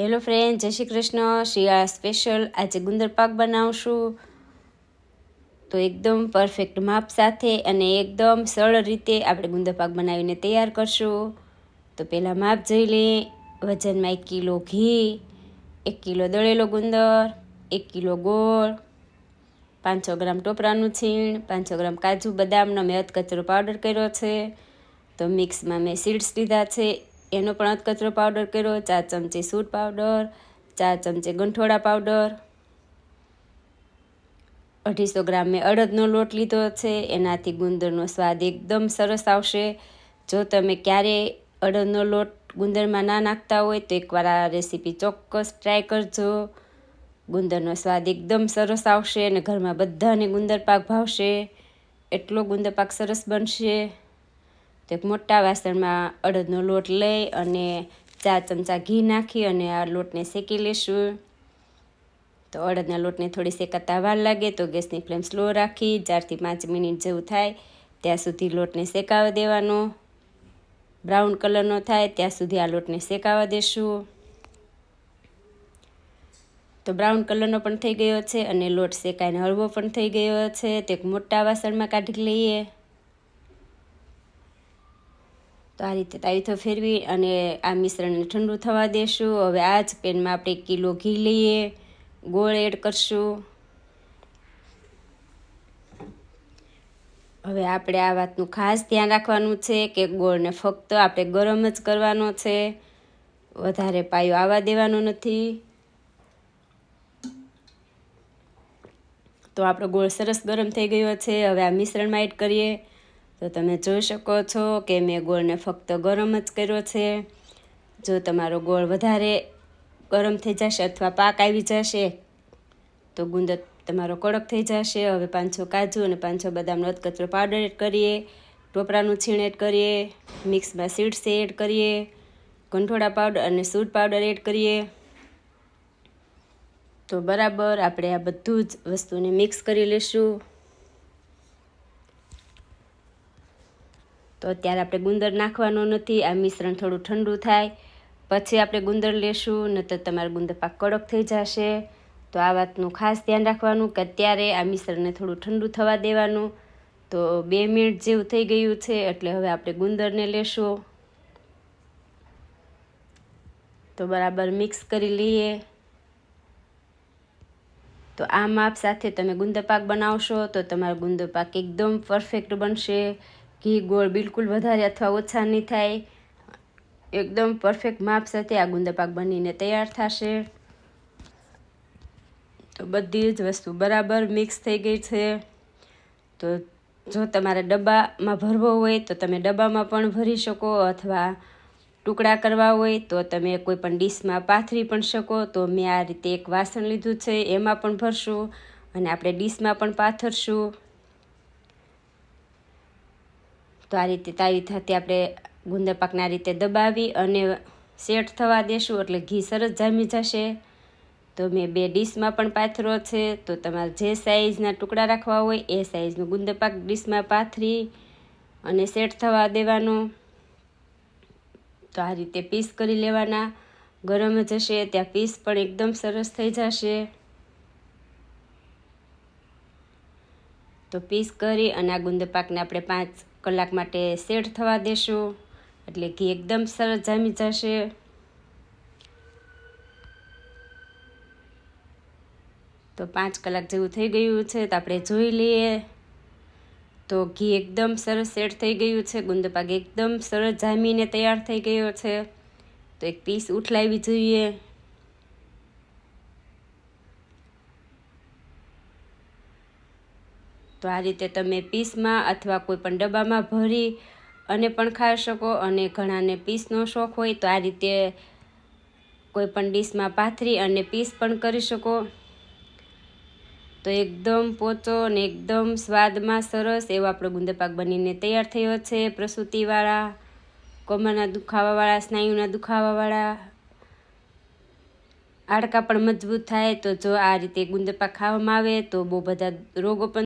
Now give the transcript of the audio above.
Hello friend જય શ્રી કૃષ્ણ. શિયાળા special આજે ગુંદર પાક બનાવશું. તો એકદમ પરફેક્ટ માપ સાથે અને એકદમ સરળ રીતે આપણે ગુંદર પાક બનાવીને તૈયાર કરશું. તો પહેલાં માપ જોઈ લઈએ વજનમાં એક કિલો ઘી, એક કિલો દળેલો ગુંદર, એક કિલો ગોળ, પાંચસો ગ્રામ ટોપરાનું છીણ, પાંચસો ગ્રામ કાજુ બદામનો મેં અધકચરો પાવડર કર્યો છે. તો મિક્સમાં મેં સીડ્સ લીધા છે. એનો પણ અધકચરો પાવડર કર્યો, ચાર ચમચી સૂટ પાવડર ચાર ચમચી ગંઠોડા પાવડર અઢીસો ગ્રામ મેં અડદનો લોટ લીધો છે, એનાથી ગુંદરનો સ્વાદ એકદમ સરસ આવશે. જો તમે ક્યારે અડદનો લોટ ગુંદરમાં ના નાખતા હોય તો એકવાર આ રેસીપી ચોક્કસ ટ્રાય કરજો. ગુંદરનો સ્વાદ એકદમ સરસ આવશે અને ઘરમાં બધાને ગુંદર પાક ભાવશે. એટલો ગુંદર પાક સરસ બનશે. તો એક મોટા વાસણમાં અડદનો લોટ લઈ અને ચાર ચમચા ઘી નાખી અને આ લોટને શેકી લેશું. તો અડદના લોટને થોડી શેકાતા વાર લાગે તો ગેસની ફ્લેમ સ્લો રાખી, ચારથી પાંચ મિનિટ જેવું થાય, ત્યાં સુધી લોટને શેકાવા દેવાનો. બ્રાઉન કલરનો થાય ત્યાં સુધી આ લોટને શેકાવા દેશું. તો બ્રાઉન કલરનો પણ થઈ ગયો છે અને લોટ શેકાઈને હળવો પણ થઈ ગયો છે. તે મોટા વાસણમાં કાઢી લઈએ. તો આ રીતે તાવીથો ફેરવી અને આ મિશ્રણને ઠંડુ થવા દેશું. હવે આ જ પેનમાં આપણે એક કિલો ઘી લઈએ, ગોળ એડ કરશું. હવે આપણે આ વાતનું ખાસ ધ્યાન રાખવાનું છે કે ગોળને ફક્ત આપણે ગરમ જ કરવાનો છે. વધારે પાયો આવવા દેવાનો નથી. તો આપણો ગોળ સરસ ગરમ થઈ ગયો છે. હવે આ મિશ્રણમાં એડ કરીએ. તો તમે જોઈ શકો છો કે મેં ગોળને ફક્ત ગરમ જ કર્યો છે. જો તમારો ગોળ વધારે ગરમ થઈ જશે અથવા પાક આવી જશે, તો ગુંદર તમારો કડક થઈ જશે. હવે પાંચસો કાજુ અને પાંચસો બદામનો અધકચરો પાવડર એડ કરીએ, ટોપરાનું છીણ એડ કરીએ, મિક્સમાં સીડ્સ એડ કરીએ ગંઠોડા પાવડર અને સૂટ પાવડર એડ કરીએ. તો બરાબર આપણે આ બધું જ વસ્તુને મિક્સ કરી લઈશું તો અત્યારે આપણે ગુંદર નાખવાનો નથી, આ મિશ્રણ થોડું ઠંડુ થાય. પછી આપણે ગુંદર લેશું ન તો તમારું ગુંદર પાક કડક થઈ જશે. તો આ વાતનું ખાસ ધ્યાન રાખવાનું કે અત્યારે આ મિશ્રણને થોડું ઠંડુ થવા દેવાનું. તો બે મિનિટ જેવું થઈ ગયું છે, એટલે હવે આપણે ગુંદરને લેશું. તો બરાબર મિક્સ કરી લઈએ. તો આ માપ સાથે તમે ગુંદર પાક બનાવશો, તો તમારો ગુંદર પાક એકદમ પરફેક્ટ બનશે. ઘી ગોળ બિલકુલ વધારે અથવા ઓછા નહીં થાય. એકદમ પરફેક્ટ માપ સાથે આ ગુંદર પાક બનીને તૈયાર થશે. તો બધી જ વસ્તુ બરાબર મિક્સ થઈ ગઈ છે. તો જો તમારે ડબ્બામાં ભરવો હોય તો તમે ડબ્બામાં પણ ભરી શકો અથવા ટુકડા કરવા હોય તો તમે કોઈ પણ ડીશમાં પાથરી પણ શકો. તો મેં આ રીતે એક વાસણ લીધું છે, એમાં પણ ભરશું અને આપણે ડીશમાં પણ પાથરશું. તો આ રીતે તાવી થતી આપણે ગુંદર પાકના રીતે દબાવી અને સેટ થવા દેશું એટલે ઘી સરસ જામી જશે. તો મેં બે ડીશમાં પણ પાથરો છે, તો તમારે જે સાઈઝના ટુકડા રાખવા હોય એ સાઈઝનું ગુંદર પાક ડીશમાં પાથરી અને સેટ થવા દેવાનું. તો આ રીતે પીસ કરી લેવાના. ગરમ જશે ત્યાં પીસ પણ એકદમ સરસ થઈ જશે. તો પીસ કરી અને આ ગુંદર પાકને આપણે પાંચ કલાક માટે સેટ થવા દેશું, એટલે ઘી એકદમ સરસ જામી જશે. તો પાંચ કલાક જેવું થઈ ગયું છે તો આપણે જોઈ લઈએ. તો ઘી એકદમ સરસ સેટ થઈ ગયું છે ગુંદપાક એકદમ સરસ જામીને તૈયાર થઈ ગયો છે. તો એક પીસ ઉઠલાવી જોઈએ. તો આ રીતે તમે પીસમાં અથવા કોઈ પણ ડબ્બામાં ભરી અને પણ ખાઈ શકો અને ઘણાને પીસનો શોખ હોય તો આ રીતે કોઈ પણ ડીશમાં પાથરી અને પીસ પણ કરી શકો. તો એકદમ પોચો અને એકદમ સ્વાદમાં સરસ એવો આપણો ગુંદપાક બનીને તૈયાર થયો છે. પ્રસૂતિવાળા કમરના દુખાવાવાળા, સ્નાયુના દુખાવાવાળા, હાડકાં પણ મજબૂત થાય તો જો આ રીતે ગુંદપાક ખાવામાં આવે તો બહુ બધા રોગો પણ